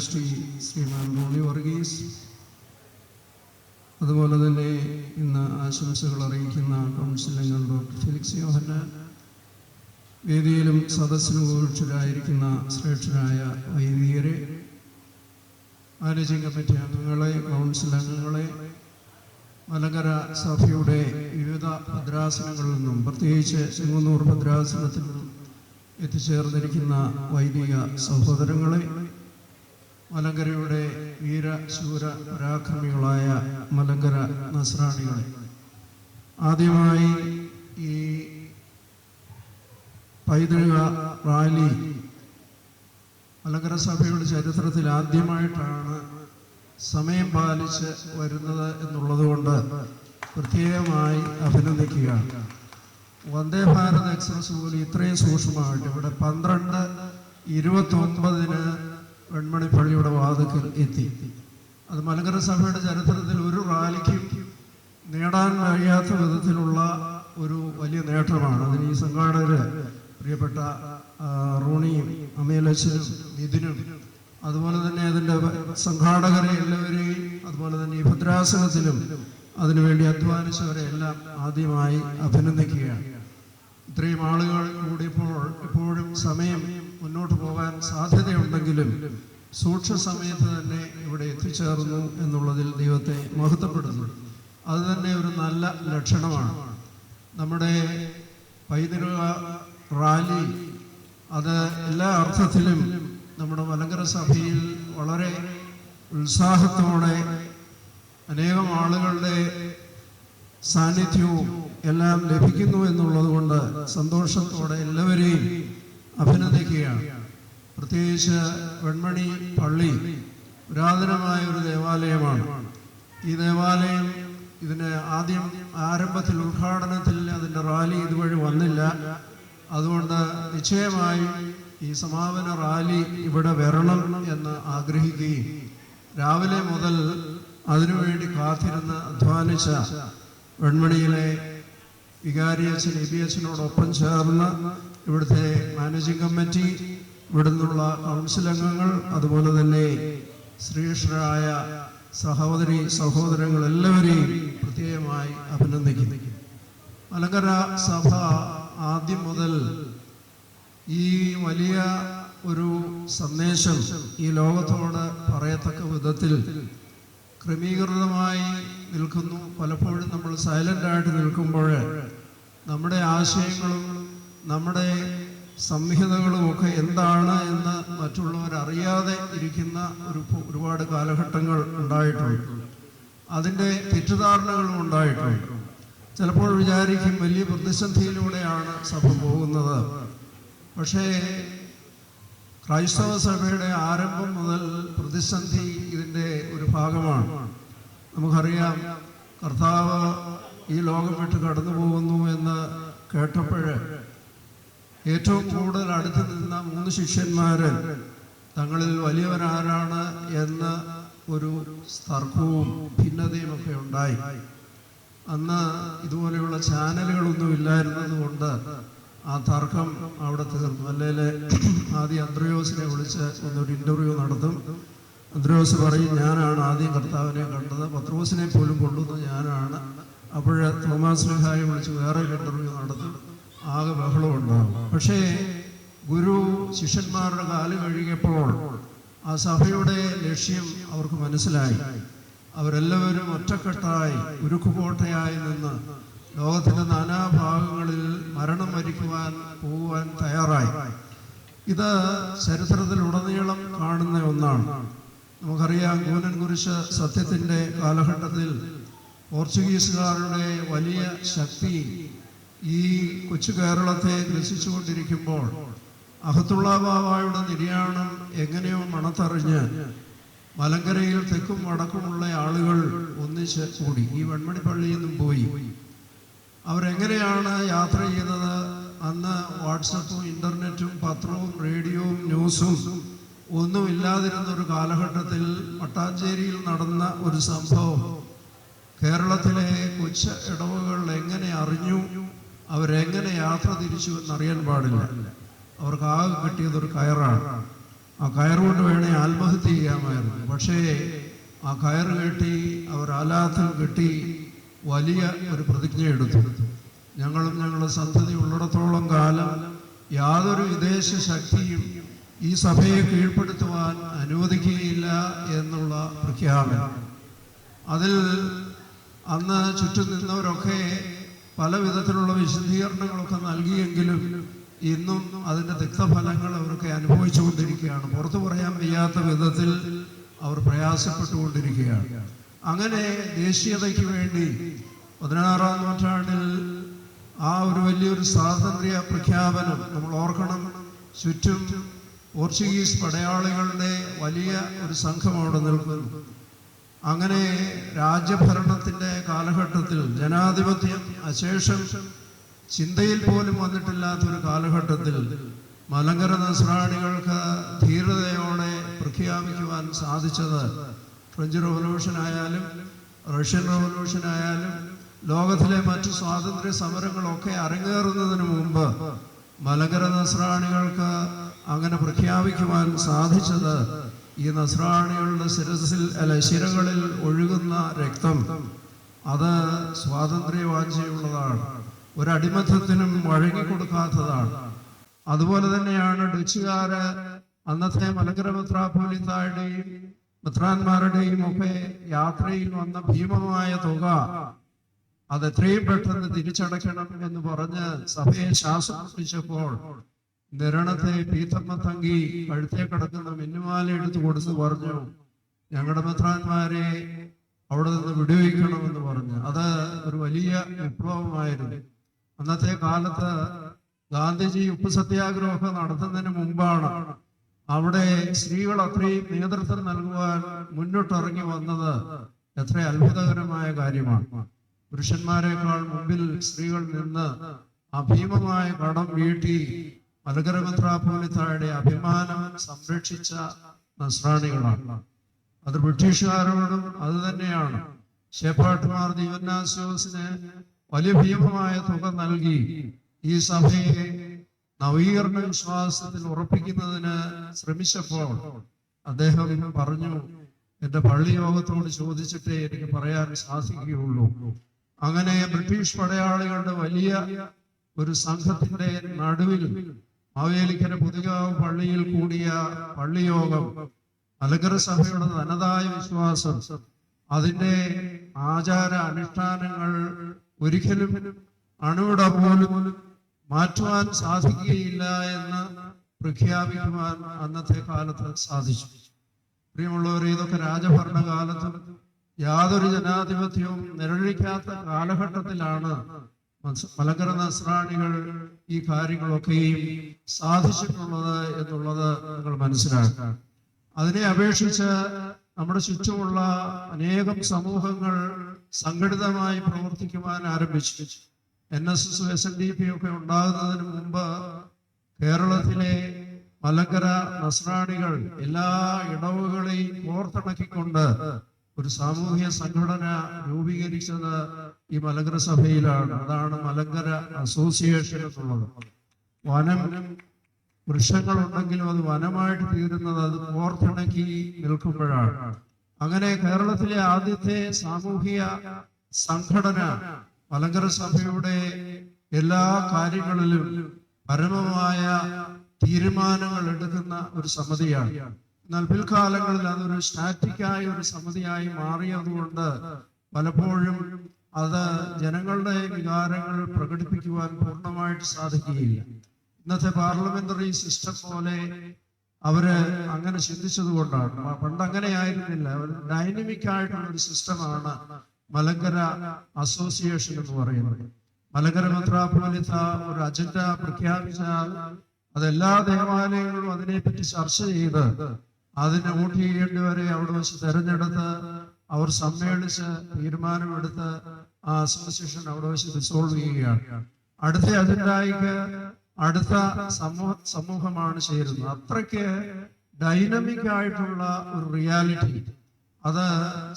Trustee ശ്രീമാൻ റോണി വർഗീസ്. അതുപോലെ തന്നെ ഇന്ന് ആശംസകൾ അറിയിക്കുന്ന കൗൺസിൽ അംഗം ഡോക്ടർ ഫിലിക്സ് യോഹന്നാൻ. വേദിയിലും സദസ്സിലും ഉപക്ഷരായിരിക്കുന്ന ശ്രേഷ്ഠരായ വൈദികരെ മാനേജിംഗ് കമ്മിറ്റി അംഗങ്ങളെ കൗൺസിൽ അംഗങ്ങളെ മലങ്കര സഭയുടെ വിവിധ ഭദ്രാസനങ്ങളിൽ നിന്നും പ്രത്യേകിച്ച് ചെങ്ങന്നൂർ ഭദ്രാസനത്തിൽ എത്തിച്ചേർന്നിരിക്കുന്ന വൈദിക സഹോദരങ്ങളെ മലങ്കരയുടെ വീര ശൂര പരാക്രമികളായ മലങ്കര നസ്രാണികളെ. ആദ്യമായി ഈ പൈതൃക റാലി മലങ്കര സഭയുടെ ചരിത്രത്തിൽ ആദ്യമായിട്ടാണ് സമയം പാലിച്ച് വരുന്നത് എന്നുള്ളത് കൊണ്ട് പ്രത്യേകമായി അഭിനന്ദിക്കുകയാണ്. വന്ദേ ഭാരത് എക്സ്പ്രസ് പോലും ഇത്രയും സൂക്ഷ്മമായിട്ട് ഇവിടെ പന്ത്രണ്ട് ഇരുപത്തി ഒൻപതിന് വെൺമണി പള്ളിയുടെ വാതുക്കൽ എത്തി. അത് മലങ്കര സഭയുടെ ചരിത്രത്തിൽ ഒരു റാലിക്കും നേടാൻ കഴിയാത്ത വിധത്തിലുള്ള ഒരു വലിയ നേട്ടമാണ്. അതിന് ഈ സംഘാടകര് പ്രിയപ്പെട്ട റോണിയും അമേലച്ചനും നിതിനും അതുപോലെ തന്നെ അതിന്റെ സംഘാടകരെ എല്ലാവരെയും അതുപോലെ തന്നെ ഈ ഭദ്രാസനത്തിലും അതിനുവേണ്ടി അധ്വാനിച്ചവരെ എല്ലാം ആദ്യമായി അഭിനന്ദിക്കുകയാണ്. ഇത്രയും ആളുകൾ കൂടിയപ്പോൾ ഇപ്പോഴും സമയം മുന്നോട്ട് പോകാൻ സാധ്യതയുണ്ടെങ്കിലും സൂക്ഷ്മ സമയത്ത് തന്നെ ഇവിടെ എത്തിച്ചേർന്നു എന്നുള്ളതിൽ ദൈവത്തെ മഹത്വപ്പെടുന്നു. അത് തന്നെ ഒരു നല്ല ലക്ഷണമാണ്. നമ്മുടെ പൈതൃക റാലി അത് എല്ലാ അർത്ഥത്തിലും നമ്മുടെ മലങ്കര സഭയിൽ വളരെ ഉത്സാഹത്തോടെ അനേകം ആളുകളുടെ സാന്നിധ്യവും എല്ലാം ലഭിക്കുന്നു എന്നുള്ളത് കൊണ്ട് സന്തോഷത്തോടെ എല്ലാവരെയും അഭിനന്ദിക്കുകയാണ്. പ്രത്യേകിച്ച് വെൺമണി പള്ളി പുരാതനമായ ഒരു ദേവാലയമാണ്. ഈ ദേവാലയം ഇതിന് ആദ്യം ആരംഭത്തിൽ ഉദ്ഘാടനത്തിൽ അതിന്റെ റാലി ഇതുവഴി വന്നില്ല. അതുകൊണ്ട് നിശ്ചയമായും ഈ സമാപന റാലി ഇവിടെ വരണം എന്ന് ആഗ്രഹിക്കുകയും രാവിലെ മുതൽ അതിനുവേണ്ടി കാത്തിരുന്ന് അധ്വാനിച്ച വെൺമണിയിലെ വികാരിയച്ഛൻ എ ബി അച്ഛനോടൊപ്പം ചേർന്ന് ഇവിടുത്തെ മാനേജിംഗ് കമ്മിറ്റി ഇവിടുന്നുള്ള കൗൺസിൽ അംഗങ്ങൾ അതുപോലെ തന്നെ ശ്രീകൃഷ്ണരായ സഹോദരി സഹോദരങ്ങൾ എല്ലാവരെയും പ്രത്യേകമായി അഭിനന്ദിക്കുന്നു. മലങ്കര സഭ ആദ്യം മുതൽ ഈ വലിയ ഒരു സന്ദേശം ഈ ലോകത്തോട് പറയത്തക്ക വിധത്തിൽ ക്രമീകൃതമായി നിൽക്കുന്നു. പലപ്പോഴും നമ്മൾ സൈലന്റായിട്ട് നിൽക്കുമ്പോൾ നമ്മുടെ ആശയങ്ങളും നമ്മുടെ സംഹിതകളും ഒക്കെ എന്താണ് എന്ന് മറ്റുള്ളവർ അറിയാതെ ഇരിക്കുന്ന ഒരു ഒരുപാട് കാലഘട്ടങ്ങൾ ഉണ്ടായിട്ടുണ്ട്. അതിന്റെ തെറ്റിദ്ധാരണകളും ഉണ്ടായിട്ടുണ്ട്. ചിലപ്പോൾ വിചാരിക്കും വലിയ പ്രതിസന്ധിയിലൂടെയാണ് സഭ പോകുന്നത്. പക്ഷേ ക്രൈസ്തവ സഭയുടെ ആരംഭം മുതൽ പ്രതിസന്ധി ഇതിന്റെ ഒരു ഭാഗമാണ്. നമുക്കറിയാം കർത്താവ് ഈ ലോകം വിട്ട് കടന്നു പോകുന്നു എന്ന് കേട്ടപ്പോൾ ഏറ്റവും കൂടുതൽ അടുത്ത് നിന്ന മൂന്ന് ശിഷ്യന്മാര് തങ്ങളിൽ വലിയവരാരാണ് എന്ന് ഒരു തർക്കവും ഭിന്നതയും ഒക്കെ ഉണ്ടായി. അന്ന് ഇതുപോലെയുള്ള ചാനലുകളൊന്നും ഇല്ലായിരുന്നത് കൊണ്ട് ആ തർക്കം അവിടെ തീർന്നു. അല്ലെങ്കിൽ ആദ്യം അന്ത്രയോസിനെ വിളിച്ച് ഒന്നൊരു ഇന്റർവ്യൂ നടത്തും. അന്ത്രയോസ് പറയും ഞാനാണ് ആദ്യം കർത്താവിനെ കണ്ടത്. പത്രോസിനെ പോലും കൊള്ളുന്നത് ഞാനാണ്. അപ്പോൾ തോമാസ് ലിഹായെ വിളിച്ച് വേറെ ഇന്റർവ്യൂ നടത്തും. ആകെ ബഹളം ഉണ്ടാകും പക്ഷേ ഗുരു ശിഷ്യന്മാരുടെ കാൽ കഴുകിയപ്പോൾ ആ സഭയുടെ ലക്ഷ്യം അവർക്ക് മനസ്സിലായി. അവരെല്ലാവരും ഒറ്റക്കെട്ടായി ഉരുക്കുകോട്ടയായി നിന്ന് ലോകത്തിന്റെ നാനാഭാഗങ്ങളിൽ മരണം വരിക്കുവാൻ പോകുവാൻ തയ്യാറായി. ഇത് ചരിത്രത്തിലുടനീളം കാണുന്ന ഒന്നാണ്. നമുക്കറിയാം കൂനൻ കുരിശ് സത്യത്തിന്റെ കാലഘട്ടത്തിൽ പോർച്ചുഗീസുകാരുടെ വലിയ ശക്തി ഈ കൊച്ചു കേരളത്തെ ഗ്രസിച്ചുകൊണ്ടിരിക്കുമ്പോൾ അഹത്തുള്ള ബാബായുടെ നിര്യാണം എങ്ങനെയോ മണത്തറിഞ്ഞ് മലങ്കരയിൽ തെക്കും വടക്കുമുള്ള ആളുകൾ ഒന്നിച്ച് കൂടി. ഈ വെൺമണി പള്ളിയിൽ നിന്നും പോയി. അവരെങ്ങനെയാണ് യാത്ര ചെയ്തത്? അന്ന് വാട്സപ്പും ഇന്റർനെറ്റും പത്രവും റേഡിയോവും ന്യൂസും ഒന്നും ഇല്ലാതിരുന്ന ഒരു കാലഘട്ടത്തിൽ മട്ടാഞ്ചേരിയിൽ നടന്ന ഒരു സംഭവം. കേരളത്തിലെ കൊച്ച ഇടവകൾ എങ്ങനെ അറിഞ്ഞു? അവരെങ്ങനെ യാത്ര തിരിച്ചു എന്നറിയാൻ പാടില്ല. അവർക്ക് ആകെ കിട്ടിയത് ഒരു കയറാണ്. ആ കയറുകൊണ്ട് വേണേ ആത്മഹത്യ ചെയ്യാമായിരുന്നു. പക്ഷേ ആ കയറ് കെട്ടി അവർ ആലാത്തിൽ കെട്ടി വലിയ ഒരു പ്രതിജ്ഞ എടുത്തു. ഞങ്ങളും ഞങ്ങളുടെ സന്തതി ഉള്ളിടത്തോളം കാലം യാതൊരു വിദേശ ശക്തിയും ഈ സഭയെ കീഴ്പ്പെടുത്തുവാൻ അനുവദിക്കുകയില്ല എന്നുള്ള പ്രഖ്യാപനം. അതിൽ അന്ന് ചുറ്റും നിന്നവരൊക്കെ പല വിധത്തിലുള്ള വിശദീകരണങ്ങളൊക്കെ നൽകിയെങ്കിലും ഇന്നും അതിന്റെ തിക്തഫലങ്ങൾ അവരൊക്കെ അനുഭവിച്ചുകൊണ്ടിരിക്കുകയാണ്. പുറത്തു പറയാൻ വയ്യാത്ത വിധത്തിൽ അവർ പ്രയാസപ്പെട്ടുകൊണ്ടിരിക്കുകയാണ്. അങ്ങനെ ദേശീയതയ്ക്ക് വേണ്ടി പതിനാറാം നൂറ്റാണ്ടിൽ ആ ഒരു വലിയൊരു സ്വാതന്ത്ര്യ പ്രഖ്യാപനം നമ്മൾ ഓർക്കണം. ചുറ്റും പോർച്ചുഗീസ് പടയാളികളുടെ വലിയ ഒരു സംഘം അവിടെ നിൽക്കുന്നു. അങ്ങനെ രാജ്യഭരണത്തിന്റെ കാലഘട്ടത്തിൽ ജനാധിപത്യം അശേഷം ചിന്തയിൽ പോലും വന്നിട്ടില്ലാത്ത ഒരു കാലഘട്ടത്തിൽ മലങ്കര നസ്രാണികൾക്ക് ധീരതയോടെ പ്രഖ്യാപിക്കുവാൻ സാധിച്ചത് ഫ്രഞ്ച് റവല്യൂഷൻ ആയാലും റഷ്യൻ റവല്യൂഷൻ ആയാലും ലോകത്തിലെ മറ്റു സ്വാതന്ത്ര്യ സമരങ്ങളൊക്കെ അരങ്ങേറുന്നതിന് മുമ്പ് മലങ്കര നസ്രാണികൾക്ക് അങ്ങനെ പ്രഖ്യാപിക്കുവാൻ സാധിച്ചത് ഈ നസ്രാണികളുടെ ശിരസിൽ അല്ല ശിരകളിൽ ഒഴുകുന്ന രക്തം. അത് സ്വാതന്ത്ര്യവാഞ്ചയുള്ളതാണ് ഒരടിമത്തത്തിനും വഴങ്ങിക്കൊടുക്കാത്തതാണ്. അതുപോലെ തന്നെയാണ് ഡച്ചുകാര് അന്നത്തെ മലങ്കര മിത്രാപോലിത്തായുടെയും മിത്രാന്മാരുടെയും ഒക്കെ യാത്രയിൽ വന്ന ഭീമമായ തുക. അത് എത്രയും പെട്ടെന്ന് തിരിച്ചടയ്ക്കണം എന്ന് പറഞ്ഞ് സഭയെ ശാസിച്ചപ്പോൾ നിരണത്തെ പീത്തമ്മ തങ്കി കഴുത്തേ കിടക്കുന്ന മിന്നുമാല എടുത്തു കൊടുത്ത് പറഞ്ഞു ഞങ്ങളുടെ മെത്രാന്മാരെ അവിടെ നിന്ന് വിടുവിക്കണമെന്ന് പറഞ്ഞു. അത് ഒരു വലിയ വിപ്ലവമായിരുന്നു. അന്നത്തെ കാലത്ത് ഗാന്ധിജി ഉപ്പ് സത്യാഗ്രഹമൊക്കെ നടത്തുന്നതിന് മുമ്പാണ് അവിടെ സ്ത്രീകൾ അത്രയും നേതൃത്വം നൽകുവാൻ മുന്നോട്ടിറങ്ങി വന്നത് എത്ര അത്ഭുതകരമായ കാര്യമാണ്. പുരുഷന്മാരെക്കാൾ മുമ്പിൽ സ്ത്രീകൾ നിന്ന് അഭീമമായ കടം വീട്ടി മലകര താഴെ അഭിമാനം സംരക്ഷിച്ച നസ്രാണികളാണ്. അത് ബ്രിട്ടീഷുകാരോടും അത് തന്നെയാണ്. ഷെപ്പാട്ടുമാർ ദീവന്നാസോസിന് വലിയ ഭീമമായ തുക നൽകി. ഈ സഭയെ നവീകരണ വിശ്വാസത്തിൽ ഉറപ്പിക്കുന്നതിന് ശ്രമിച്ചപ്പോൾ അദ്ദേഹം പറഞ്ഞു എന്റെ പള്ളി യോഗത്തോട് ചോദിച്ചിട്ടേ എനിക്ക് പറയാൻ സാധിക്കുകയുള്ളൂ. അങ്ങനെ ബ്രിട്ടീഷ് പടയാളികളുടെ വലിയ ഒരു സംഘത്തിന്റെ നടുവിൽ മാവേലിക്കര പുതുകാവ് പള്ളിയിൽ കൂടിയ പള്ളിയോഗം മലങ്കര സഭയുടെ തനതായ വിശ്വാസം. അതിന്റെ ആചാര അനുഷ്ഠാനങ്ങൾ ഒരിക്കലും അണുവിട പോലും മാറ്റുവാൻ സാധിക്കുകയില്ല എന്ന് പ്രഖ്യാപിക്കുവാൻ അന്നത്തെ കാലത്ത് സാധിച്ചു. പ്രിയമുള്ളവർ ഇതൊക്കെ രാജഭരണകാലത്തും യാതൊരു ജനാധിപത്യവും നിഴലിക്കാത്ത കാലഘട്ടത്തിലാണ് മലങ്കര നസ്രാണികൾ ഈ കാര്യങ്ങളൊക്കെയും സാധിച്ചിട്ടുള്ളത് എന്നുള്ളത് നിങ്ങൾ മനസ്സിലാക്കുക അതിനെ അപേക്ഷിച്ച് നമ്മുടെ ചുറ്റുമുള്ള അനേകം സമൂഹങ്ങൾ സംഘടിതമായി പ്രവർത്തിക്കുവാൻ ആരംഭിച്ചു. N S S S N D P ഒക്കെ ഉണ്ടാകുന്നതിന് മുമ്പ് കേരളത്തിലെ മലങ്കര നസ്രാണികൾ എല്ലാ ഇടവുകളെയും കോർത്തിണക്കിക്കൊണ്ട് ഒരു സാമൂഹ്യ സംഘടന രൂപീകരിച്ചത് ഈ മലങ്കര സഭയിലാണ്. അതാണ് മലങ്കര അസോസിയേഷൻ എന്നുള്ളത്. വനം വൃക്ഷങ്ങളുണ്ടെങ്കിലും അത് വനമായിട്ട് തീരുന്നത് അത് കോർത്തിണക്കി നിൽക്കുമ്പോഴാണ്. അങ്ങനെ കേരളത്തിലെ ആദ്യത്തെ സാമൂഹിക സംഘടന മലങ്കര സഭയുടെ എല്ലാ കാര്യങ്ങളിലും പരമമായ തീരുമാനങ്ങൾ എടുക്കുന്ന ഒരു സമിതിയാണ്. എന്നാൽ പിൽക്കാലങ്ങളിൽ അതൊരു സ്റ്റാറ്റിക്കായ ഒരു സമിതിയായി മാറിയതുകൊണ്ട് പലപ്പോഴും അത് ജനങ്ങളുടെ വികാരങ്ങൾ പ്രകടിപ്പിക്കുവാൻ പൂർണമായിട്ട് സാധിക്കുകയില്ല. ഇന്നത്തെ പാർലമെന്ററി സിസ്റ്റം പോലെ അവർ അങ്ങനെ ചിന്തിച്ചത് കൊണ്ടാണ്. പണ്ട് അങ്ങനെ ആയിരുന്നില്ല. ഡൈനമിക് ആയിട്ടുള്ള ഒരു സിസ്റ്റമാണ് മലങ്കര അസോസിയേഷൻ എന്ന് പറയുന്നത്. മലങ്കര മെത്രാപോലിത്ത ഒരു അജണ്ട പ്രഖ്യാപിച്ചാൽ അത് എല്ലാ ദേവാലയങ്ങളും അതിനെപ്പറ്റി ചർച്ച ചെയ്ത് അതിനെ വോട്ട് ചെയ്യേണ്ടവരെ അവിടെ വെച്ച് തെരഞ്ഞെടുത്ത് അവർ സമ്മേളിച്ച് തീരുമാനമെടുത്ത് ആ അസോസിയേഷൻ അവിടെ വെച്ച് ഡിസോൾവ് ചെയ്യുകയാണ്. അടുത്ത അജണ്ടായിക്ക് അടുത്ത സമൂഹ സമൂഹമാണ് ചേരുന്നത്. അത്രയ്ക്ക് ഡൈനമിക് ആയിട്ടുള്ള ഒരു റിയാലിറ്റി അത്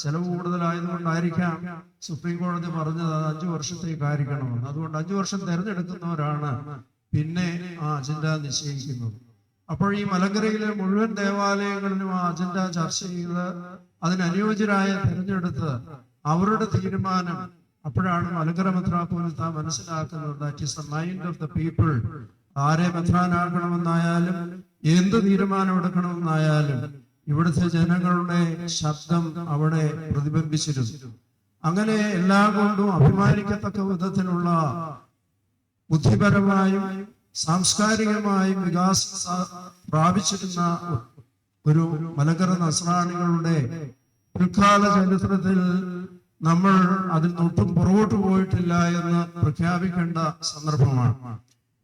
ചെലവ് കൂടുതലായതുകൊണ്ടായിരിക്കാം സുപ്രീം കോടതി പറഞ്ഞത് അത് അഞ്ചു വർഷത്തേക്കായിരിക്കണമെന്ന് അതുകൊണ്ട് അഞ്ചു വർഷം തിരഞ്ഞെടുക്കുന്നവരാണ് പിന്നെ ആ അജണ്ട നിശ്ചയിക്കുന്നത്. അപ്പോൾ ഈ മലങ്കരയിലെ മുഴുവൻ ദേവാലയങ്ങളിലും ആ അജണ്ട ചർച്ച ചെയ്ത് അതിനനുയോജ്യരായ തിരഞ്ഞെടുത്ത് അവരുടെ തീരുമാനം അപ്പോഴാണ് മലങ്കര താൻ മനസ്സിലാക്കുന്നത് that is the mind of the people ആരെ മെത്രാനാകണമെന്നായാലും എന്ത് തീരുമാനം എടുക്കണമെന്നായാലും ഇവിടുത്തെ ജനങ്ങളുടെ ശബ്ദം അവിടെ പ്രതിബിംബിച്ചിരുന്നു. അങ്ങനെ എല്ലാ കൊണ്ടും അഭിമാനിക്കത്തക്ക വിധത്തിലുള്ള ബുദ്ധിപരമായും സാംസ്കാരികമായും വികാസം പ്രാപിച്ചിരുന്ന ഒരു മലങ്കര നസ്രാണികളുടെ പിൽക്കാല ചരിത്രത്തിൽ നമ്മൾ അതിൽ നിന്നൊട്ടും പുറകോട്ട് പോയിട്ടില്ല എന്ന് പ്രഖ്യാപിക്കേണ്ട സന്ദർഭമാണ്.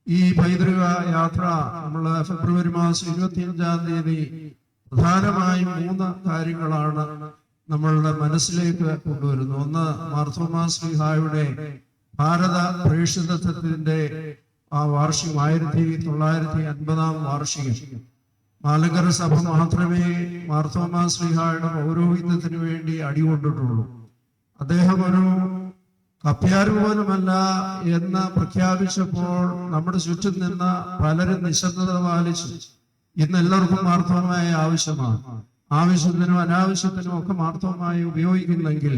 ഈ പൈതൃക യാത്ര നമ്മൾ ഫെബ്രുവരി മാസം ഇരുപത്തിയഞ്ചാം തീയതി പ്രധാനമായും മൂന്ന് കാര്യങ്ങളാണ് നമ്മളുടെ മനസ്സിലേക്ക് കൊണ്ടുവരുന്നത്. ഒന്ന് മാർത്തോമാ ശ്രീഹായുടെ ഭാരത പ്രേക്ഷിതത്വത്തിന്റെ ആ വാർഷികം ആയിരത്തി തൊള്ളായിരത്തി അൻപതാം വാർഷികം. മാലങ്കര സഭ മാത്രമേ മാർത്തോമാ ശ്രീഹായുടെ പൗരോഹിത്യത്തിന് വേണ്ടി അടികൊണ്ടിട്ടുള്ളൂ. അദ്ദേഹം ഒരു കപ്പ്യാർ എന്ന് പ്രഖ്യാപിച്ചപ്പോൾ നമ്മുടെ ചുറ്റും നിന്ന പലരും നിശബ്ദത പാലിച്ചു. ഇന്ന് എല്ലാവർക്കും മാർത്തോമായ ആവശ്യമാണ്. ആവശ്യത്തിനും അനാവശ്യത്തിനും ഒക്കെ മാർത്തോമായി ഉപയോഗിക്കുന്നെങ്കിൽ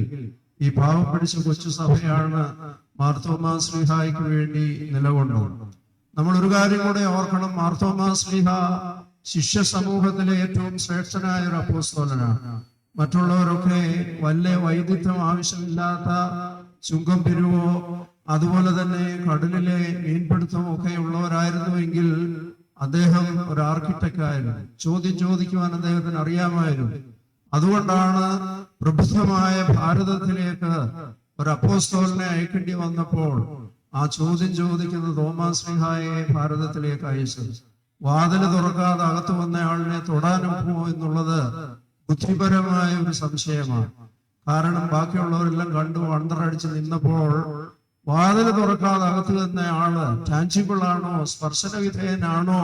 ഈ പാവം പിടിച്ച കൊച്ചു സഭയാണ് മാർത്തോമാ ശ്രീഹായ്ക്ക് വേണ്ടി നിലകൊണ്ടത്. നമ്മൾ ഒരു കാര്യം കൂടെ ഓർക്കണം. മാർത്തോമാ ശ്രീഹ ശിഷ്യ സമൂഹത്തിലെ ഏറ്റവും ശ്രേഷ്ഠനായ ഒരു അപ്പോസ്തോലനാണ്. മറ്റുള്ളവരൊക്കെ വല്ല വൈദഗ്ധ്യം ആവശ്യമില്ലാത്ത ചുങ്കം പിരിവോ അതുപോലെ തന്നെ കടലിലെ മീൻപിടുത്തം ഒക്കെ ഉള്ളവരായിരുന്നുവെങ്കിൽ അദ്ദേഹം ഒരു ആർക്കിടെക്ട് ആയിരുന്നു ചോദ്യം ചോദിക്കുവാൻ അദ്ദേഹത്തിന് അറിയാമായിരുന്നു. അതുകൊണ്ടാണ് പ്രബുദ്ധമായ ഭാരതത്തിലേക്ക് ഒരു അപ്പോസ്തോലിനെ അയക്കേണ്ടി വന്നപ്പോൾ ആ ചോദ്യം ചോദിക്കുന്ന തോമാസ് മിഹായെ ഭാരതത്തിലേക്ക് അയച്ചത്. വാതിൽ തുറക്കാതെ അകത്ത് വന്നയാളിനെ തൊടാനൊക്കുമോ എന്നുള്ളത് ബുദ്ധിപരമായ ഒരു സംശയമാണ്. കാരണം ബാക്കിയുള്ളവരെല്ലാം കണ്ടു അണ്ടറടിച്ച് നിന്നപ്പോൾ വാതിൽ തുറക്കാതെ അകത്ത് നിന്ന ആൾ ടാഞ്ചിബിൾ ആണോ സ്പർശന വിധേയനാണോ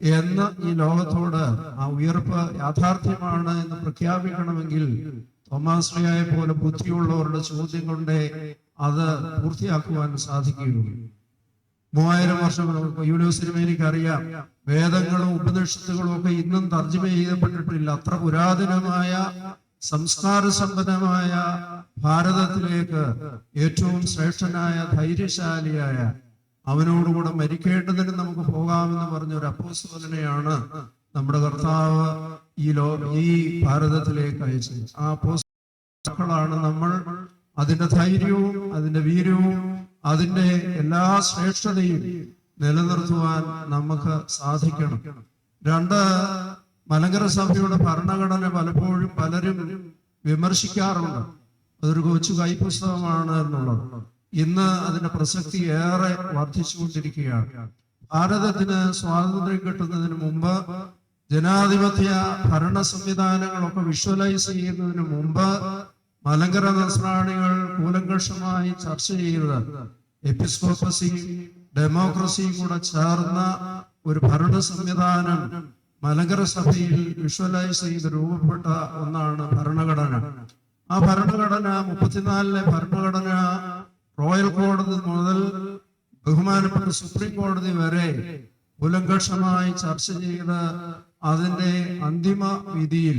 എന്ന് ഈ ലോകത്തോട് ആ ഉയർപ്പ് യാഥാർത്ഥ്യമാണ് എന്ന് പ്രഖ്യാപിക്കണമെങ്കിൽ തോമാശ്രയായ പോലെ ബുദ്ധിയുള്ളവരുടെ ചോദ്യം കൊണ്ടേ അത് പൂർത്തിയാക്കുവാൻ സാധിക്കുകയുള്ളൂ. മൂവായിരം വർഷം യൂണിവേഴ്സിറ്റി എനിക്ക് അറിയാം. വേദങ്ങളും ഉപനിഷത്തുകളും ഒക്കെ ഇന്നും തർജമ ചെയ്യപ്പെട്ടിട്ടില്ല. അത്ര പുരാതനമായ സംസ്കാര സമ്പന്നമായ ഭാരതത്തിലേക്ക് ഏറ്റവും ശ്രേഷ്ഠനായ ധൈര്യശാലിയായ അവനോടുകൂടെ മരിക്കേണ്ടതിന് നമുക്ക് പോകാമെന്ന് പറഞ്ഞ ഒരു അപ്പോസ്തോലനെയാണ് നമ്മുടെ കർത്താവ് ഈ ലോ ഈ ഭാരതത്തിലേക്ക് അയച്ചത്. ആ അപ്പോസ്തോളാണ് നമ്മൾ അതിന്റെ ധൈര്യവും അതിന്റെ വീര്യവും അതിന്റെ എല്ലാ ശ്രേഷ്ഠതയും നിലനിർത്തുവാൻ നമുക്ക് സാധിക്കണം. രണ്ട് മലങ്കര സഭയുടെ ഭരണഘടന പലപ്പോഴും പലരും വിമർശിക്കാറുണ്ട്. അതൊരു കൊച്ചു കൈപുസ്തകമാണ് എന്നുള്ളത്. ഇന്ന് അതിന്റെ പ്രസക്തി ഏറെ വർദ്ധിച്ചുകൊണ്ടിരിക്കുകയാണ്. ഭാരതത്തിന് സ്വാതന്ത്ര്യം കിട്ടുന്നതിന് മുമ്പ് ജനാധിപത്യ ഭരണ സംവിധാനങ്ങളൊക്കെ വിഷ്വലൈസ് ചെയ്യുന്നതിന് മുമ്പ് മലങ്കര നസ്രാണികൾ കൂലങ്കഷമായി ചർച്ച ചെയ്തത് എപ്പിസ്കോപ്പസിയും ഡെമോക്രസിയും കൂടെ ചേർന്ന ഒരു ഭരണ സംവിധാനം മലങ്കര സഭയിൽ വിഷ്വലൈസ് ചെയ്ത് രൂപപ്പെട്ട ഒന്നാണ് ഭരണഘടന. ആ ഭരണഘടന മുപ്പത്തിനാലിലെ ഭരണഘടന റോയൽ കോടതി മുതൽ ബഹുമാനപ്പെട്ട സുപ്രീം കോടതി വരെ കുലങ്കഷമായി ചർച്ച ചെയ്ത് അതിന്റെ അന്തിമ വിധിയിൽ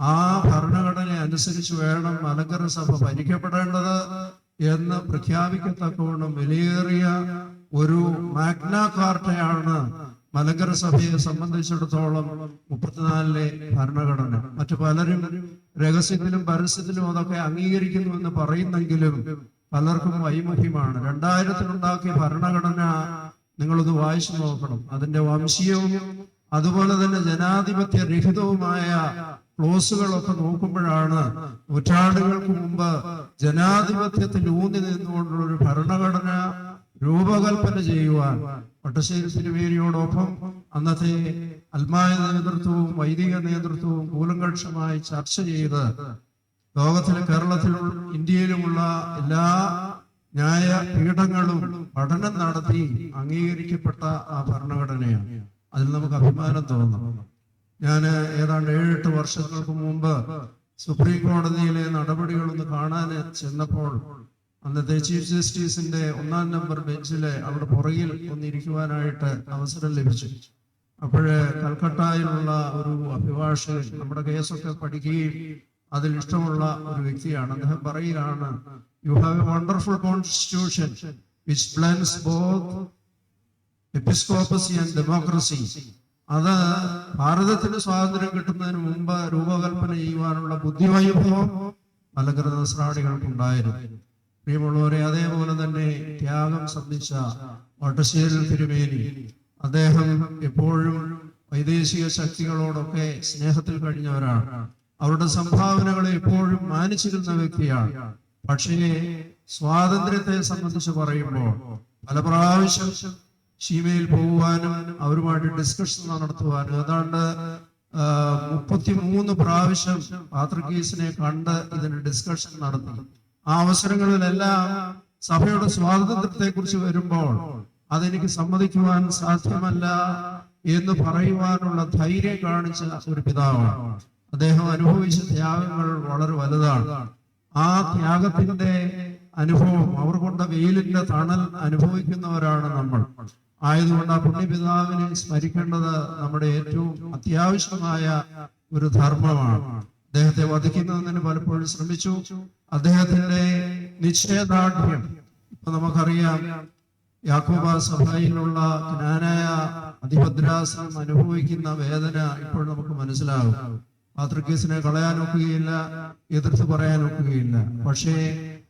ആ ഭരണഘടന അനുസരിച്ച് വേണം മലങ്കര സഭ ഭരിക്കപ്പെടേണ്ടത്. എന്ന് പ്രഖ്യാപിക്കത്തക്കവണ്ണം വിലയേറിയ ഒരു മാഗ്നാ കാർട്ടയാണ് മലങ്കര സഭയെ സംബന്ധിച്ചിടത്തോളം മുപ്പത്തിനാലിലെ ഭരണഘടന. മറ്റു പലരും രഹസ്യത്തിലും പരസ്യത്തിലും അതൊക്കെ അംഗീകരിക്കുന്നു എന്ന് പറയുന്നെങ്കിലും പലർക്കും വൈമുഖ്യമാണ്. രണ്ടായിരത്തിലുണ്ടാക്കിയ ഭരണഘടന നിങ്ങളത് വായിച്ചു നോക്കണം. അതിന്റെ വംശീയവും അതുപോലെ തന്നെ ജനാധിപത്യ രഹിതവുമായ ക്ലോസുകളൊക്കെ നോക്കുമ്പോഴാണ് നൂറ്റാണ്ടുകൾക്ക് മുമ്പ് ജനാധിപത്യത്തിൽ ഊന്നി നിന്നുകൊണ്ടുള്ള ഒരു ഭരണഘടന രൂപകൽപ്പന ചെയ്യുവാൻ പട്ടശ്ശേരി തിരുവേരിയോടൊപ്പം അന്നത്തെ അൽമായ നേതൃത്വവും വൈദിക നേതൃത്വവും കൂലങ്കക്ഷമായി ചർച്ച ചെയ്ത് ലോകത്തിലെ കേരളത്തിലും ഇന്ത്യയിലുമുള്ള എല്ലാ ന്യായ പീഠങ്ങളും പഠനം നടത്തി അംഗീകരിക്കപ്പെട്ട ആ ഭരണഘടനയാണ്. അതിൽ നമുക്ക് അഭിമാനം തോന്നും. ഞാൻ ഏതാണ്ട് ഏഴെട്ട് വർഷങ്ങൾക്ക് മുമ്പ് സുപ്രീം കോടതിയിലെ നടപടികളൊന്ന് കാണാൻ ചെന്നപ്പോൾ അന്നത്തെ ചീഫ് ജസ്റ്റിസിന്റെ ഒന്നാം നമ്പർ ബെഞ്ചിലെ അവിടെ പുറകിൽ ഒന്നിരിക്കുവാനായിട്ട് അവസരം ലഭിച്ചു. അപ്പോഴ് കൽക്കട്ടയിലുള്ള ഒരു അഭിഭാഷകൻ നമ്മുടെ കേസൊക്കെ പഠിക്കുകയും അതിൽ ഇഷ്ടമുള്ള ഒരു വ്യക്തിയാണ്. അദ്ദേഹം പറയുകയാണ് you have a wonderful constitution which blends both episcopacy and democracy അത് ഭാരതത്തിന് സ്വാതന്ത്ര്യം കിട്ടുന്നതിന് മുമ്പ് രൂപകൽപ്പന ചെയ്യുവാനുള്ള ബുദ്ധിവൈഭവം മലങ്കര നസ്രാണികൾക്കുണ്ടായിരുന്നു പ്രിയമുള്ളവരെ അതേപോലെ തന്നെ ത്യാഗം സന്ധിച്ച വട്ടശ്ശേരി തിരുമേനി അദ്ദേഹം എപ്പോഴും വൈദേശിക ശക്തികളോടൊക്കെ സ്നേഹത്തിൽ കഴിഞ്ഞവരാണ്. അവരുടെ സംഭാവനകളെ എപ്പോഴും മാനിച്ചിരുന്ന വ്യക്തിയാണ്. പക്ഷേ സ്വാതന്ത്ര്യത്തെ സംബന്ധിച്ച് പറയുമ്പോൾ പല പ്രാവശ്യം ഷീമയിൽ പോകുവാനും അവരുമായിട്ട് ഡിസ്കഷൻ നടത്തുവാനും. ഏതാണ്ട് മുപ്പത്തി മൂന്ന് പ്രാവശ്യം പാത്രക്കീസിനെ കണ്ട് ഇതിന് ഡിസ്കഷൻ നടത്തി. ആ അവസരങ്ങളിലെല്ലാം സഭയുടെ സ്വാതന്ത്ര്യത്തെ കുറിച്ച് വരുമ്പോൾ അതെനിക്ക് സമ്മതിക്കുവാൻ സാധ്യമല്ല എന്ന് പറയുവാനുള്ള ധൈര്യം കാണിച്ച ഒരു പിതാവാണ്. അദ്ദേഹം അനുഭവിച്ച ത്യാഗങ്ങൾ വളരെ വലുതാണ്. ആ ത്യാഗത്തിന്റെ അനുഭവം അവർ കൊണ്ട വെയിലിന്റെ തണൽ അനുഭവിക്കുന്നവരാണ് നമ്മൾ. ആയതുകൊണ്ട് ആ പുണ്യപിതാവിനെ സ്മരിക്കേണ്ടത് നമ്മുടെ ഏറ്റവും അത്യാവശ്യമായ ഒരു ധർമ്മമാണ്. അദ്ദേഹത്തെ വധിക്കുന്നതിന് പലപ്പോഴും ശ്രമിച്ചു. അദ്ദേഹത്തിന്റെ നിശ്ചയദാർഢ്യം ഇപ്പൊ നമുക്കറിയാം യാക്കോബ സഭയിലുള്ള ജ്ഞാനായ അതിഭദ്രാസനം അനുഭവിക്കുന്ന വേദന ഇപ്പോൾ നമുക്ക് മനസ്സിലാകും. പാത്രക്കേസിനെ കളയാനൊക്കുകയില്ല എതിർത്ത് പറയാനൊക്കുകയില്ല പക്ഷേ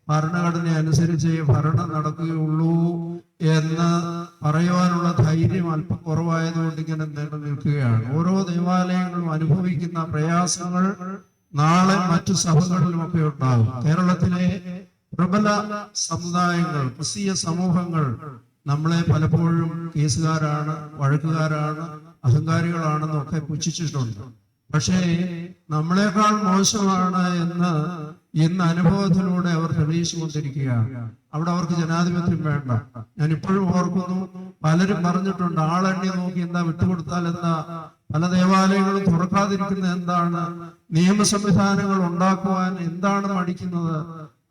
ഭരണഘടന അനുസരിച്ച് ഭരണം നടക്കുകയുള്ളൂ. എന്ന് പറയുവാനുള്ള ധൈര്യം അല്പം കുറവായതുകൊണ്ട് ഇങ്ങനെ നീണ്ടു നിൽക്കുകയാണ്. ഓരോ ദേവാലയങ്ങളും അനുഭവിക്കുന്ന പ്രയാസങ്ങൾ നാളെ മറ്റു സഭകളിലുമൊക്കെ ഉണ്ടാകും. കേരളത്തിലെ പ്രബല സമുദായങ്ങൾ ക്രിസ്തീയ സമൂഹങ്ങൾ നമ്മളെ പലപ്പോഴും കേസുകാരാണ് വഴക്കുകാരാണ് അഹങ്കാരികളാണെന്നൊക്കെ പുച്ഛിച്ചിട്ടുണ്ട്. പക്ഷേ നമ്മളെക്കാൾ മോശമാണ് എന്ന് ഇന്ന് അനുഭവത്തിലൂടെ അവർ തെളിയിച്ചുകൊണ്ടിരിക്കുകയാണ്. അവിടെ അവർക്ക് ജനാധിപത്യം വേണ്ട. ഞാൻ ഇപ്പോഴും ഓർക്കുന്നു പലരും പറഞ്ഞിട്ടുണ്ട് ആളെണ്ണി നോക്കി എന്താ വിട്ടുകൊടുത്താൽ എന്താ? പല ദേവാലയങ്ങളും തുറക്കാതിരിക്കുന്ന എന്താണ്? നിയമ സംവിധാനങ്ങൾ ഉണ്ടാക്കുവാൻ എന്താണ് മടിക്കുന്നത്?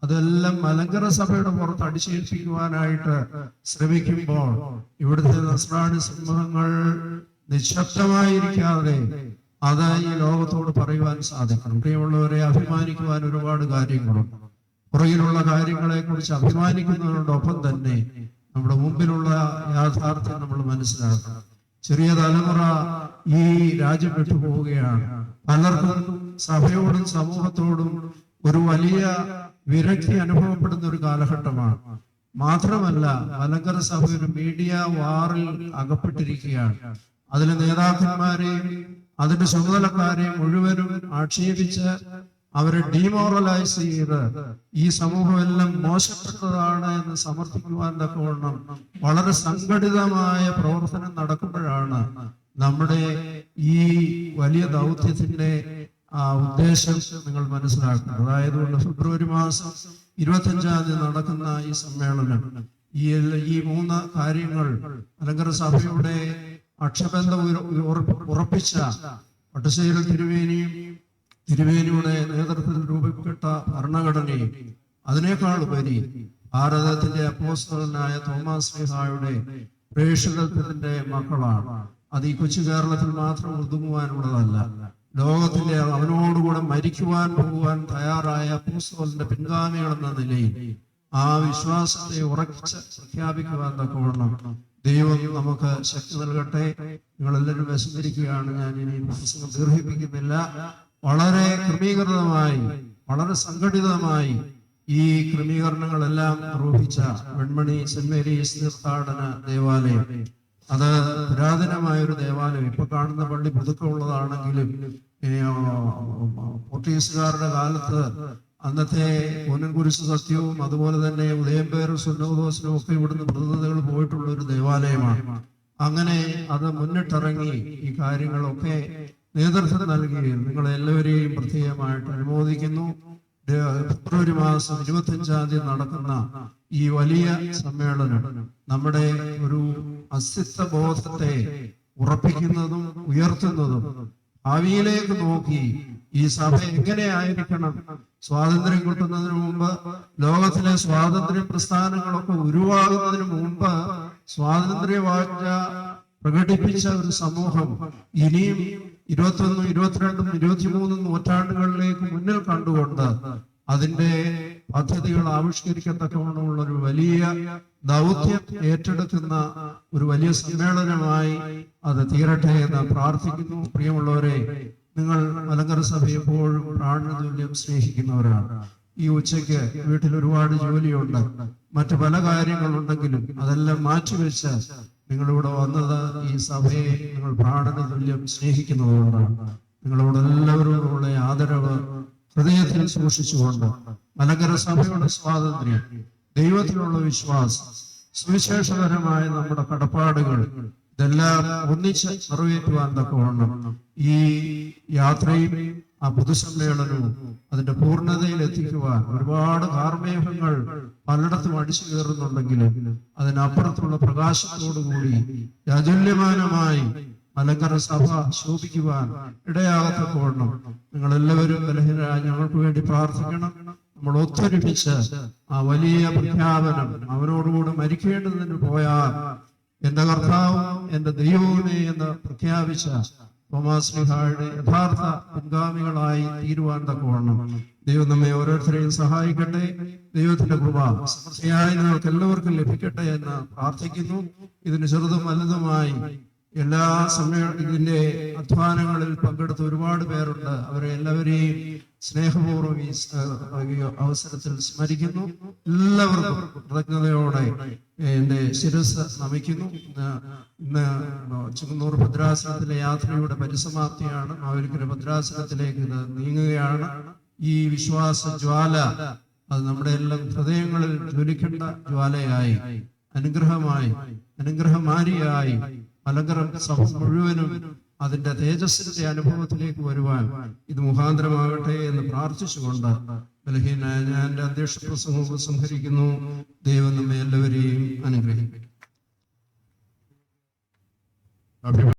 അതെല്ലാം മലങ്കര സഭയുടെ പുറത്ത് അടിച്ചേൽപ്പിക്കുവാനായിട്ട് ശ്രമിക്കുമ്പോൾ ഇവിടുത്തെ നസ്രാണി സമൂഹങ്ങൾ നിശബ്ദമായിരിക്കാതെ അത് ഈ ലോകത്തോട് പറയുവാൻ സാധിക്കണം. പ്രിയമുള്ളവരെ അഭിമാനിക്കുവാൻ ഒരുപാട് കാര്യങ്ങളുണ്ട് പുറകിലുള്ള കാര്യങ്ങളെ കുറിച്ച് അഭിമാനിക്കുന്നതിനോടൊപ്പം തന്നെ നമ്മുടെ മുമ്പിലുള്ള യാഥാർത്ഥ്യം നമ്മൾ മനസ്സിലാക്കണം. ചെറിയ തലമുറ ഈ രാജ്യം വിട്ടു പോവുകയാണ് പലർക്കും സഭയോടും സമൂഹത്തോടും ഒരു വലിയ വിരക്തി അനുഭവപ്പെടുന്ന ഒരു കാലഘട്ടമാണ്. മാത്രമല്ല മലങ്കര സഭ മീഡിയ വാറിൽ അകപ്പെട്ടിരിക്കുകയാണ്. അതിലെ നേതാക്കന്മാരെയും അതിന്റെ ചുമതലക്കാരെ മുഴുവനും ആക്ഷേപിച്ച് അവരെ ഡീമോറലൈസ് ചെയ്ത് ഈ സമൂഹമെല്ലാം മോശപ്പെട്ടതാണ് എന്ന് സമർത്ഥിക്കുവാൻ തക്കവണ്ണം വളരെ സംഘടിതമായ പ്രവർത്തനം നടക്കുമ്പോഴാണ് നമ്മുടെ ഈ വലിയ ദൗത്യത്തിന്റെ ആ ഉദ്ദേശം നിങ്ങൾ മനസ്സിലാക്കുന്നത്. അതായത് ഫെബ്രുവരി മാസം ഇരുപത്തഞ്ചാം തീയതി നടക്കുന്ന ഈ സമ്മേളനം ഈ ഈ മൂന്ന് കാര്യങ്ങൾ അലങ്കര സഭയുടെ ഉറപ്പ് ഉറപ്പിച്ച പട്ടശ്ശേരി തിരുവേനിയും തിരുവേനിയുടെ നേതൃത്വത്തിൽ രൂപപ്പെട്ട ഭരണഘടനയും അതിനേക്കാൾ ഉപരി ഭാരതത്തിന്റെ അപ്പോസ്തലനായ തോമസ് മിഹായുടെ പ്രേക്ഷിതത്വത്തിന്റെ മക്കളാണ്. അത് ഈ കൊച്ചു കേരളത്തിൽ മാത്രം ഒതുങ്ങുവാനുള്ളതല്ല. ലോകത്തിലെ അവനോടുകൂടെ മരിക്കുവാൻ പോകുവാൻ തയ്യാറായ അപ്പോസ്തലന്റെ പിൻഗാമികൾ എന്ന നിലയിൽ ആ വിശ്വാസത്തെ ഉറച്ച് പ്രഖ്യാപിക്കുവാൻ തക്കവണ്ണം ദൈവം നമുക്ക് ശക്തി നൽകട്ടെ. നിങ്ങളെല്ലാവരും വിശന്നിരിക്കുകയാണ്. ഞാൻ ഇനി പ്രസംഗം ദീർഘിപ്പിക്കുന്നില്ല. വളരെ ക്രമീകൃതമായി വളരെ സംഘടിതമായി ഈ ക്രമീകരണങ്ങളെല്ലാം നിർവഹിച്ച വെൺമണി സെന്റ് മേരീസ് തീർത്ഥാടന ദേവാലയം. അത് പുരാതനമായ ഒരു ദേവാലയം. ഇപ്പൊ കാണുന്ന പള്ളി പുതുക്കമുള്ളതാണെങ്കിലും പോർട്ടുഗീസുകാരുടെ കാലത്ത് അന്നത്തെ പൊന്നൻകുരിശ് സത്യവും അതുപോലെ തന്നെ ഉദയംപേർ സുന്നോദോസിനും ഒക്കെ ഇവിടുന്ന് പ്രതിനിധികൾ പോയിട്ടുള്ള ഒരു ദേവാലയമാണ്. അങ്ങനെ അത് മുന്നിട്ടിറങ്ങി ഈ കാര്യങ്ങളൊക്കെ നേതൃത്വം നൽകുകയും നിങ്ങളെല്ലാവരെയും പ്രത്യേകമായിട്ട് അനുമോദിക്കുന്നു. ഫെബ്രുവരി മാസം ഇരുപത്തി അഞ്ചാം തീയതി നടക്കുന്ന ഈ വലിയ സമ്മേളനം നമ്മുടെ ഒരു അസ്തിത്വ ബോധത്തെ ഉറപ്പിക്കുന്നതും ഉയർത്തുന്നതും ഭാവിയിലേക്ക് നോക്കി ഈ സഭ എങ്ങനെയായിരിക്കണം? സ്വാതന്ത്ര്യം കിട്ടുന്നതിന് മുമ്പ് ലോകത്തിലെ സ്വാതന്ത്ര്യ പ്രസ്ഥാനങ്ങളൊക്കെ ഉരുവാകുന്നതിന് മുമ്പ് സ്വാതന്ത്ര്യ വാഴ്ച പ്രകടിപ്പിച്ച ഒരു സമൂഹം ഇനിയും ഇരുപത്തൊന്നും ഇരുപത്തിരണ്ടും ഇരുപത്തിമൂന്നും നൂറ്റാണ്ടുകളിലേക്ക് മുന്നിൽ കണ്ടുകൊണ്ട് അതിന്റെ പദ്ധതികൾ ആവിഷ്കരിക്കത്തക്കവണ്ണമുള്ള ഒരു വലിയ ദൗത്യം ഏറ്റെടുക്കുന്ന ഒരു വലിയ സമ്മേളനമായി അത് തീരട്ടെ എന്ന് പ്രാർത്ഥിക്കുന്നു. പ്രിയമുള്ളവരെ നിങ്ങൾ മലങ്കര സഭ എപ്പോഴും പ്രാണതുല്യം സ്നേഹിക്കുന്നവരാണ്. ഈ ഉച്ചയ്ക്ക് വീട്ടിൽ ഒരുപാട് ജോലിയുണ്ട്. മറ്റു പല കാര്യങ്ങളുണ്ടെങ്കിലും അതെല്ലാം മാറ്റിവെച്ച് നിങ്ങളിവിടെ വന്നത് ഈ സഭയെ നിങ്ങൾ പ്രാണന തുല്യം സ്നേഹിക്കുന്നതുകൊണ്ടാണ് നിങ്ങളോട് എല്ലാവരോടുമുള്ള ആദരവ് ഹൃദയത്തിൽ സൂക്ഷിച്ചുകൊണ്ട് മലങ്കര സഭയുടെ സ്വാതന്ത്ര്യം ദൈവത്തിലുള്ള വിശ്വാസം സുവിശേഷകരമായ നമ്മുടെ കടപ്പാടുകൾ ഇതെല്ലാം ഒന്നിച്ച് നിറവേറ്റുവാൻ തക്കവണ്ണം ഈ യാത്രയും ആ പൊതുസമ്മേളനവും അതിന്റെ പൂർണതയിൽ എത്തിക്കുവാൻ ഒരുപാട് കാർമേഹങ്ങൾ പലയിടത്തും അടിച്ചു കയറുന്നുണ്ടെങ്കിലും അതിനപ്പുറത്തുള്ള പ്രകാശത്തോടുകൂടി രാജല്യമാനമായി മലങ്കര സഭ ശോഭിക്കുവാൻ ഇടയാകത്തക്കവണ്ണം നിങ്ങൾ എല്ലാവരും ബലഹീനരായി ഞങ്ങൾക്ക് വേണ്ടി പ്രാർത്ഥിക്കണം. നമ്മൾ ഒത്തൊരുമിച്ച് ആ വലിയ പ്രഖ്യാപനം അവരോടുകൂടെ മരിക്കേണ്ടതിന് പോയാൽ എന്റെ കർത്താവും എന്റെ ദൈവവുമേ എന്ന് പ്രഖ്യാപിച്ച തോമാസ് മിഹായുടെ യഥാർത്ഥ പിൻഗാമികളായി തീരുവാൻ തക്കവണ്ണം ദൈവം നമ്മെ ഓരോരുത്തരെയും സഹായിക്കട്ടെ. ദൈവത്തിന്റെ കൃപ നിങ്ങൾക്ക് എല്ലാവർക്കും ലഭിക്കട്ടെ എന്ന് പ്രാർത്ഥിക്കുന്നു. ഇതിന് ചെറുതും വലുതുമായി എല്ലാ സമയ ഇതിന്റെ അധ്വാനങ്ങളിൽ പങ്കെടുത്ത ഒരുപാട് പേരുണ്ട്. അവരെ എല്ലാവരെയും സ്നേഹപൂർവം ഈ അവസരത്തിൽ സ്മരിക്കുന്നു. എല്ലാവർക്കും കൃതജ്ഞതയോടെ എന്റെ ശിരസ് നമിക്കുന്നു. ഇന്ന് ചെങ്ങന്നൂർ ഭദ്രാസനത്തിലെ യാത്രയുടെ പരിസമാപ്തിയാണ്. മാവേലിക്കര ഭദ്രാസനത്തിലേക്ക് ഇത് നീങ്ങുകയാണ്. ഈ വിശ്വാസ ജ്വാല അത് നമ്മുടെ എല്ലാം ഹൃദയങ്ങളിൽ ജ്വലിക്കേണ്ട ജ്വാലയായി. അനുഗ്രഹമായി അനുഗ്രഹമാരിയായി. മലങ്കരം സഭ മുഴുവനും അതിന്റെ തേജസ്സിന്റെ അനുഭവത്തിലേക്ക് വരുവാൻ ഇത് മുഖാന്തരമാകട്ടെ എന്ന് പ്രാർത്ഥിച്ചുകൊണ്ട് ബലഹീനായ ഞാൻ അധ്യക്ഷ പ്രസംഗം ഉപസംഹരിക്കുന്നു ദൈവം നമ്മെ എല്ലാവരെയും അനുഗ്രഹിക്കും